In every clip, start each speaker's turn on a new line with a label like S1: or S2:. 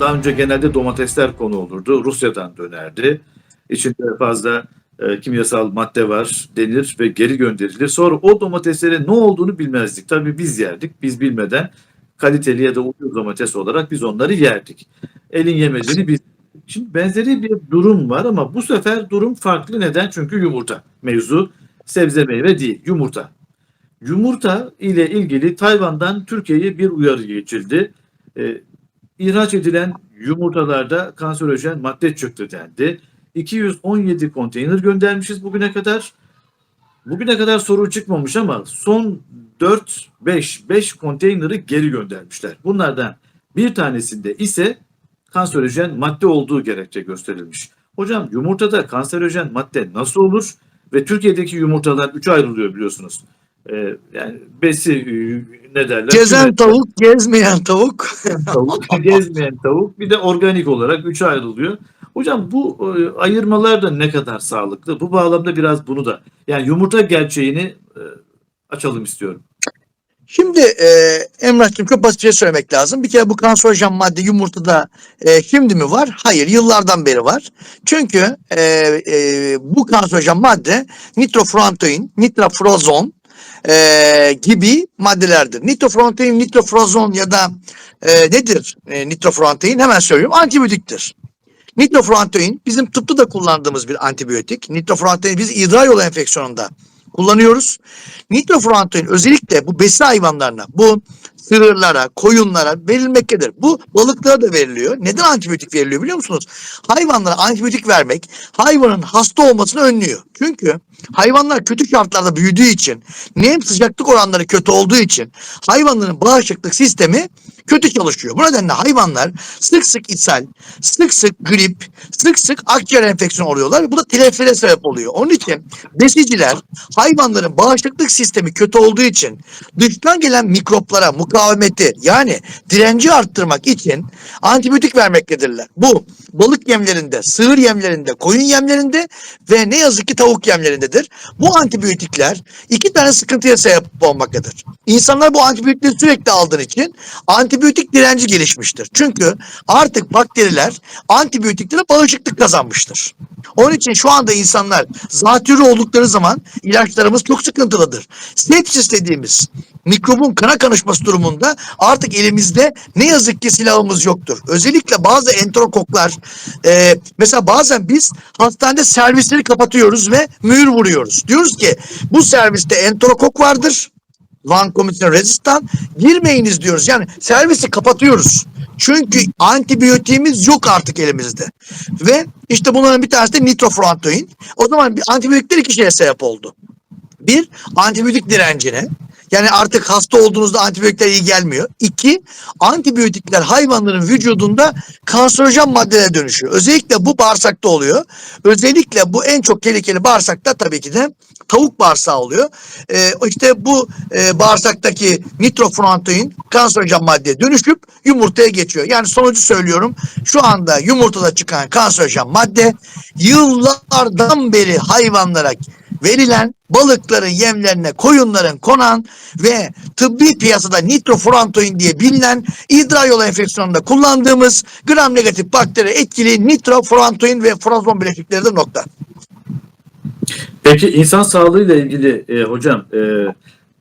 S1: daha önce genelde domatesler konu olurdu. Rusya'dan dönerdi. İçinde fazla e, kimyasal madde var denir ve geri gönderilir. Sonra o domateslerin ne olduğunu bilmezdik. Tabii biz yerdik. Biz bilmeden kaliteli ya da ucuz domates olarak biz onları yerdik. Elin yemediğini biz. Şimdi benzeri bir durum var ama bu sefer durum farklı. Neden? Çünkü yumurta. Mevzu sebze meyve değil, yumurta. Yumurta ile ilgili Tayvan'dan Türkiye'ye bir uyarı geçildi. Ee, ihraç edilen yumurtalarda kanserojen madde çıktı dendi. 217 konteyner göndermişiz bugüne kadar. Bugüne kadar sorun çıkmamış ama son 4 5 5 konteyneri geri göndermişler. Bunlardan bir tanesinde ise kanserojen madde olduğu gerekçe gösterilmiş. Hocam yumurtada kanserojen madde nasıl olur? Ve Türkiye'deki yumurtalar üçe ayrılıyor biliyorsunuz. Ee, yani besi e, ne derler?
S2: Gezen tavuk, gezmeyen tavuk.
S1: tavuk, gezmeyen tavuk bir de organik olarak üçe ayrılıyor. Hocam bu e, ayırmalar da ne kadar sağlıklı? Bu bağlamda biraz bunu da yani yumurta gerçeğini e, açalım istiyorum.
S2: Şimdi e, Emrah'cığım çok basit bir şey söylemek lazım. Bir kere bu kanserojen madde yumurtada e, şimdi mi var? Hayır, yıllardan beri var. Çünkü e, e, bu kanserojen madde nitrofurantoin, nitrofrazon e, gibi maddelerdir. Nitrofurantoin, nitrofrazon ya da e, nedir e, nitrofurantoin? Hemen söylüyorum. Antibiyotiktir. Nitrofurantoin bizim tıpta da kullandığımız bir antibiyotik. Nitrofurantoin biz idrar yolu enfeksiyonunda kullanıyoruz. Nitrofurantoin özellikle bu besi hayvanlarına, bu sığırlara, koyunlara verilmektedir. Bu balıklara da veriliyor. Neden antibiyotik veriliyor biliyor musunuz? Hayvanlara antibiyotik vermek hayvanın hasta olmasını önlüyor. Çünkü hayvanlar kötü şartlarda büyüdüğü için, nem sıcaklık oranları kötü olduğu için hayvanların bağışıklık sistemi kötü çalışıyor. Bu nedenle hayvanlar sık sık ishal, sık sık grip, sık sık akciğer enfeksiyonu oluyorlar bu da teleflere sebep oluyor. Onun için besiciler hayvanların bağışıklık sistemi kötü olduğu için dıştan gelen mikroplara mukavemeti yani direnci arttırmak için antibiyotik vermektedirler. Bu balık yemlerinde, sığır yemlerinde, koyun yemlerinde ve ne yazık ki tavuk yemlerindedir. Bu antibiyotikler iki tane sıkıntıya sebep olmaktadır. İnsanlar bu antibiyotikleri sürekli aldığı için antibiyotik direnci gelişmiştir. Çünkü artık bakteriler antibiyotiklere bağışıklık kazanmıştır. Onun için şu anda insanlar zatürre oldukları zaman ilaçlarımız çok sıkıntılıdır. Sepsis dediğimiz mikrobun kana karışması durumunda artık elimizde ne yazık ki silahımız yoktur. Özellikle bazı enterokoklar e, mesela bazen biz hastanede servisleri kapatıyoruz ve mühür vuruyoruz. Diyoruz ki bu serviste enterokok vardır. Vancomycin resistan girmeyiniz diyoruz. Yani servisi kapatıyoruz. Çünkü antibiyotiğimiz yok artık elimizde. Ve işte bunların bir tanesi de nitrofurantoin. O zaman antibiyotikler iki şeye sebep oldu. Bir, antibiyotik direncine. Yani artık hasta olduğunuzda antibiyotikler iyi gelmiyor. İki, antibiyotikler hayvanların vücudunda kanserojen maddelere dönüşüyor. Özellikle bu bağırsakta oluyor. Özellikle bu en çok tehlikeli bağırsakta tabii ki de tavuk bağırsağı oluyor. Ee, işte bu e, bağırsaktaki nitrofurantoin kanserojen maddeye dönüşüp yumurtaya geçiyor. Yani sonucu söylüyorum. Şu anda yumurtada çıkan kanserojen madde yıllardan beri hayvanlara verilen balıkların yemlerine koyunların konan ve tıbbi piyasada nitrofurantoin diye bilinen idrar yolu enfeksiyonunda kullandığımız gram negatif bakteri etkili nitrofurantoin ve furazon bileşikleridir nokta.
S1: Peki insan sağlığıyla ilgili e, hocam e,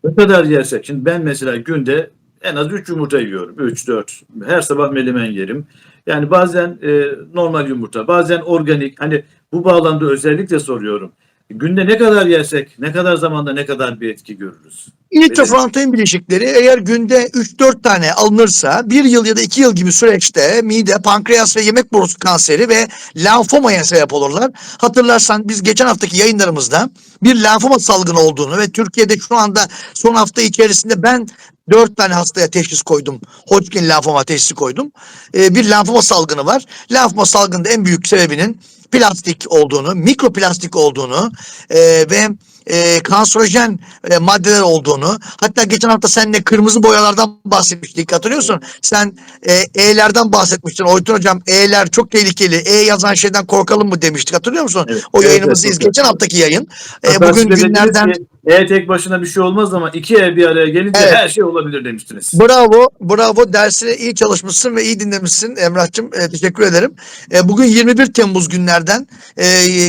S1: ne kadar yersek şimdi ben mesela günde en az 3 yumurta yiyorum. 3 4 her sabah melemen yerim. Yani bazen e, normal yumurta, bazen organik. Hani bu bağlamda özellikle soruyorum. Günde ne kadar yersek, ne kadar zamanda ne kadar bir etki görürüz?
S2: Nitrofurantoin bileşikleri eğer günde 3-4 tane alınırsa bir yıl ya da 2 yıl gibi süreçte mide, pankreas ve yemek borusu kanseri ve lenfomaya sebep olurlar. Hatırlarsan biz geçen haftaki yayınlarımızda bir lenfoma salgını olduğunu ve Türkiye'de şu anda son hafta içerisinde ben 4 tane hastaya teşhis koydum. Hodgkin lenfoma teşhisi koydum. Ee, bir lenfoma salgını var. Lenfoma salgının da en büyük sebebinin plastik olduğunu, mikroplastik olduğunu e, ve e, kanserojen e, maddeler olduğunu. Hatta geçen hafta seninle kırmızı boyalardan bahsetmiştik hatırlıyorsun? Sen e, E'lerden bahsetmiştin. Oytun hocam E'ler çok tehlikeli. E yazan şeyden korkalım mı demiştik hatırlıyor musun?
S1: Evet,
S2: o
S1: evet,
S2: yayınımızı
S1: evet,
S2: iz geçen haftaki yayın. E, bugün günlerden
S1: ki, E tek başına bir şey olmaz ama iki E bir araya gelince
S2: Evet.
S1: her şey olabilir demiştiniz.
S2: Bravo, bravo. Dersine iyi çalışmışsın ve iyi dinlemişsin Emrah'cığım. E, teşekkür ederim. E, bugün 21 Temmuz günlerden e,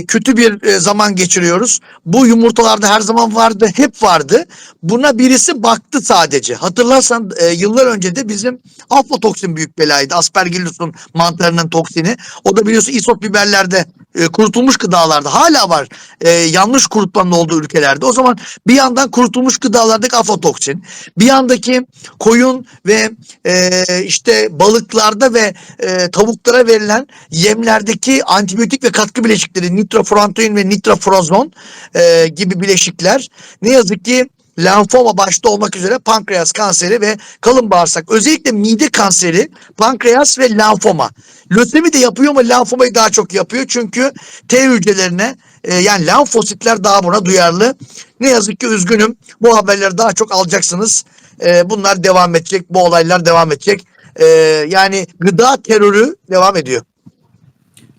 S2: kötü bir e, zaman geçiriyoruz. Bu yumurtalarda her zaman vardı, hep vardı. Buna birisi baktı sadece. Hatırlarsan e, yıllar önce de bizim aflatoksin büyük belaydı. Aspergillus'un mantarının toksini. O da biliyorsun isot biberlerde e, kurutulmuş gıdalarda hala var. E, yanlış kurutmanın olduğu ülkelerde. O zaman bir yandan kurutulmuş gıdalardaki aflatoksin, bir yandaki koyun ve e, işte balıklarda ve e, tavuklara verilen yemlerdeki antibiyotik ve katkı bileşikleri nitrofurantoin ve nitrofurozon e, gibi bileşikler ne yazık ki lenfoma başta olmak üzere pankreas kanseri ve kalın bağırsak özellikle mide kanseri, pankreas ve lenfoma. Lösemi de yapıyor ama lenfomayı daha çok yapıyor çünkü T hücrelerine e, yani lenfositler daha buna duyarlı. Ne yazık ki üzgünüm. Bu haberleri daha çok alacaksınız. E, bunlar devam edecek. Bu olaylar devam edecek. E, yani gıda terörü devam ediyor.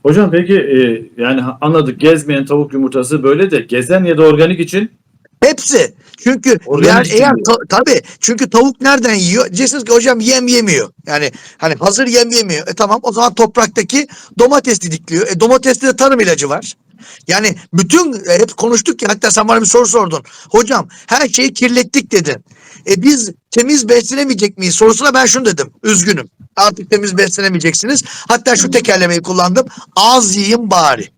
S1: Hocam peki e, yani anladık gezmeyen tavuk yumurtası böyle de gezen ya da organik için
S2: Hepsi. Çünkü yani eğer ta- tabii çünkü tavuk nereden yiyor? Diyeceksiniz ki hocam yem yemiyor. Yani hani hazır yem yemiyor. E tamam o zaman topraktaki domates didikliyor. E domateste de tarım ilacı var. Yani bütün e, hep konuştuk ya hatta sen bana bir soru sordun. Hocam her şeyi kirlettik dedin. E biz temiz beslenemeyecek miyiz sorusuna ben şunu dedim. Üzgünüm. Artık temiz beslenemeyeceksiniz. Hatta şu tekerlemeyi kullandım. Az yiyin bari.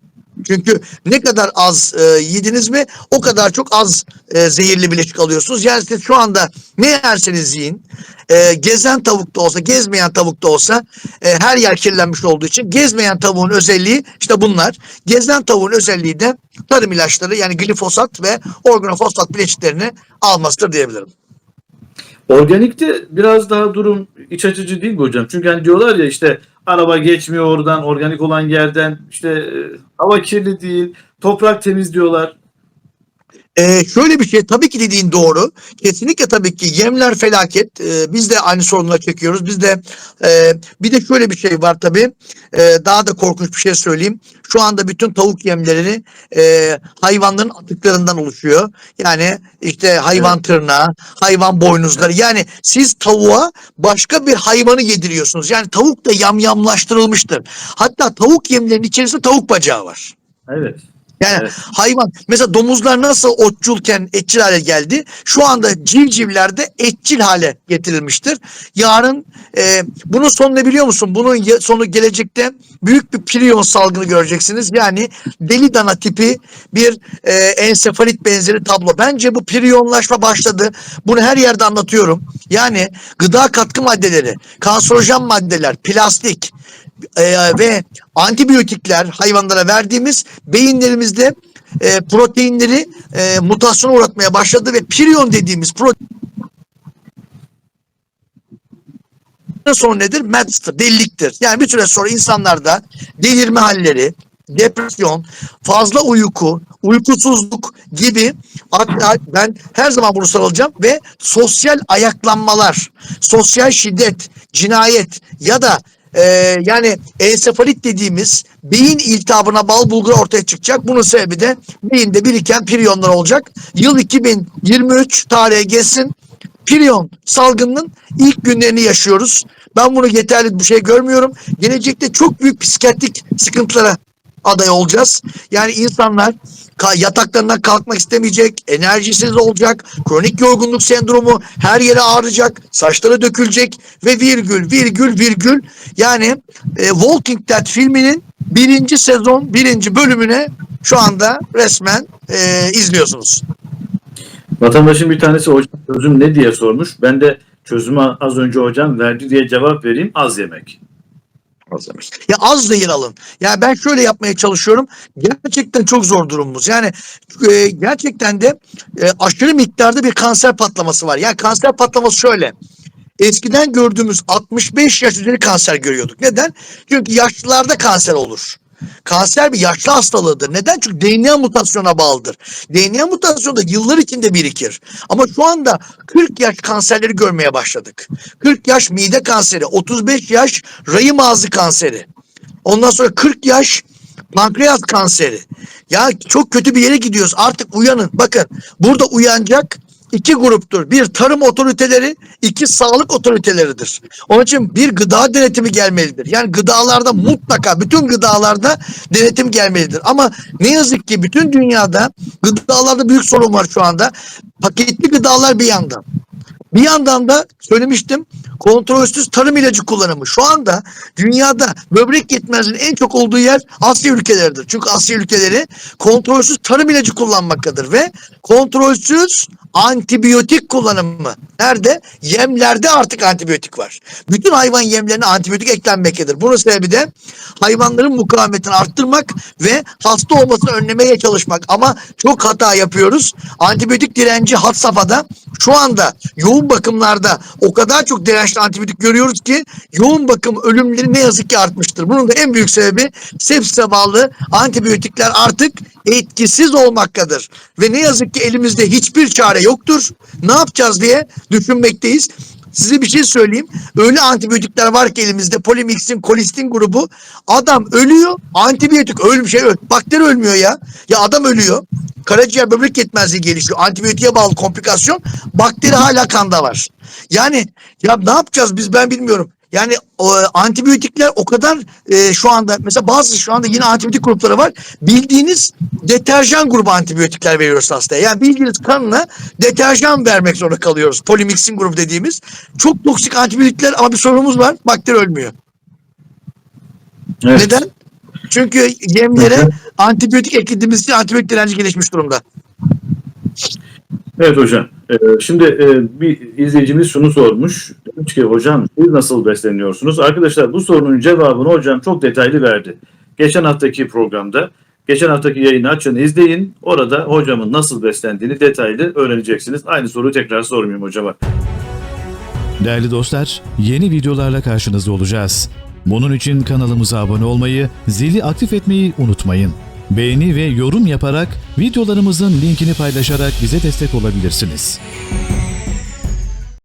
S2: Çünkü ne kadar az e, yediniz mi o kadar çok az e, zehirli bileşik alıyorsunuz. Yani siz şu anda ne yerseniz yiyin. E, gezen tavuk da olsa gezmeyen tavuk da olsa e, her yer kirlenmiş olduğu için gezmeyen tavuğun özelliği işte bunlar. Gezen tavuğun özelliği de tarım ilaçları yani glifosat ve organofosfat bileşiklerini almasıdır diyebilirim.
S1: organikte biraz daha durum iç açıcı değil mi hocam? Çünkü hani diyorlar ya işte araba geçmiyor oradan organik olan yerden işte e, hava kirli değil toprak temiz diyorlar.
S2: Ee, şöyle bir şey tabii ki dediğin doğru. Kesinlikle tabii ki yemler felaket. Ee, biz de aynı sorunları çekiyoruz. Biz de e, bir de şöyle bir şey var tabii. Ee, daha da korkunç bir şey söyleyeyim. Şu anda bütün tavuk yemleri e, hayvanların atıklarından oluşuyor. Yani işte hayvan tırnağı, hayvan boynuzları. Yani siz tavuğa başka bir hayvanı yediriyorsunuz. Yani tavuk da yamyamlaştırılmıştır. Hatta tavuk yemlerinin içerisinde tavuk bacağı var.
S1: Evet.
S2: Yani
S1: Evet.
S2: hayvan mesela domuzlar nasıl otçulken etçil hale geldi şu anda civcivlerde etçil hale getirilmiştir. Yarın e, bunun sonu ne biliyor musun? Bunun sonu gelecekte büyük bir priyon salgını göreceksiniz. Yani deli dana tipi bir e, ensefalit benzeri tablo. Bence bu priyonlaşma başladı. Bunu her yerde anlatıyorum. Yani gıda katkı maddeleri, kanserojen maddeler, plastik, e, ve antibiyotikler hayvanlara verdiğimiz beyinlerimizde e, proteinleri e, mutasyona uğratmaya başladı ve prion dediğimiz protein son nedir? Madster, deliliktir. Yani bir süre sonra insanlarda delirme halleri, depresyon, fazla uyku, uykusuzluk gibi ben her zaman bunu sarılacağım ve sosyal ayaklanmalar, sosyal şiddet, cinayet ya da e, yani ensefalit dediğimiz beyin iltihabına bal bulgur ortaya çıkacak. Bunun sebebi de beyinde biriken priyonlar olacak. Yıl 2023 tarihe geçsin. Priyon salgınının ilk günlerini yaşıyoruz. Ben bunu yeterli bir şey görmüyorum. Gelecekte çok büyük psikiyatrik sıkıntılara aday olacağız. Yani insanlar yataklarından kalkmak istemeyecek, enerjisiz olacak, kronik yorgunluk sendromu her yere ağrıyacak, saçları dökülecek ve virgül virgül virgül yani e, Walking Dead filminin birinci sezon birinci bölümüne şu anda resmen e, izliyorsunuz.
S1: Vatandaşın bir tanesi hocam çözüm ne diye sormuş. Ben de çözümü az önce hocam verdi diye cevap vereyim az yemek.
S2: Ya az zehir alın. Ya ben şöyle yapmaya çalışıyorum. Gerçekten çok zor durumumuz. Yani e, gerçekten de e, aşırı miktarda bir kanser patlaması var. Yani kanser patlaması şöyle. Eskiden gördüğümüz 65 yaş üzeri kanser görüyorduk. Neden? Çünkü yaşlılarda kanser olur. Kanser bir yaşlı hastalığıdır. Neden? Çünkü DNA mutasyona bağlıdır. DNA mutasyonu da yıllar içinde birikir. Ama şu anda 40 yaş kanserleri görmeye başladık. 40 yaş mide kanseri, 35 yaş rahim ağzı kanseri. Ondan sonra 40 yaş Pankreas kanseri. Ya çok kötü bir yere gidiyoruz. Artık uyanın. Bakın burada uyanacak iki gruptur. Bir tarım otoriteleri, iki sağlık otoriteleridir. Onun için bir gıda denetimi gelmelidir. Yani gıdalarda mutlaka bütün gıdalarda denetim gelmelidir. Ama ne yazık ki bütün dünyada gıdalarda büyük sorun var şu anda. Paketli gıdalar bir yandan. Bir yandan da söylemiştim kontrolsüz tarım ilacı kullanımı. Şu anda dünyada böbrek yetmezliğinin en çok olduğu yer Asya ülkeleridir. Çünkü Asya ülkeleri kontrolsüz tarım ilacı kullanmaktadır ve kontrolsüz antibiyotik kullanımı. Nerede? Yemlerde artık antibiyotik var. Bütün hayvan yemlerine antibiyotik eklenmektedir. Bunun sebebi de hayvanların mukavemetini arttırmak ve hasta olmasını önlemeye çalışmak. Ama çok hata yapıyoruz. Antibiyotik direnci had safhada şu anda yoğun bakımlarda o kadar çok dirençli antibiyotik görüyoruz ki yoğun bakım ölümleri ne yazık ki artmıştır. Bunun da en büyük sebebi sepsise bağlı antibiyotikler artık etkisiz olmaktadır. Ve ne yazık ki elimizde hiçbir çare yoktur. Ne yapacağız diye düşünmekteyiz. Size bir şey söyleyeyim. Öyle antibiyotikler var ki elimizde polimixin, kolistin grubu. Adam ölüyor. Antibiyotik ölüm şey öl. Bakteri ölmüyor ya. Ya adam ölüyor. Karaciğer böbrek yetmezliği gelişiyor. Antibiyotiğe bağlı komplikasyon. Bakteri hala kanda var. Yani ya ne yapacağız biz ben bilmiyorum. Yani o, antibiyotikler o kadar e, şu anda mesela bazı şu anda yine antibiyotik grupları var. Bildiğiniz deterjan grubu antibiyotikler veriyoruz hastaya. Yani bildiğiniz kanına deterjan vermek zorunda kalıyoruz. Polimixin grubu dediğimiz. Çok toksik antibiyotikler ama bir sorunumuz var. Bakteri ölmüyor.
S1: Evet.
S2: Neden? Çünkü yemlere antibiyotik eklediğimiz için antibiyotik direnci gelişmiş durumda.
S1: Evet hocam. Ee, şimdi e, bir izleyicimiz şunu sormuş. Demiş ki hocam siz nasıl besleniyorsunuz? Arkadaşlar bu sorunun cevabını hocam çok detaylı verdi. Geçen haftaki programda, geçen haftaki yayını açın izleyin. Orada hocamın nasıl beslendiğini detaylı öğreneceksiniz. Aynı soruyu tekrar sormayayım hocama.
S3: Değerli dostlar, yeni videolarla karşınızda olacağız. Bunun için kanalımıza abone olmayı, zili aktif etmeyi unutmayın. Beğeni ve yorum yaparak videolarımızın linkini paylaşarak bize destek olabilirsiniz.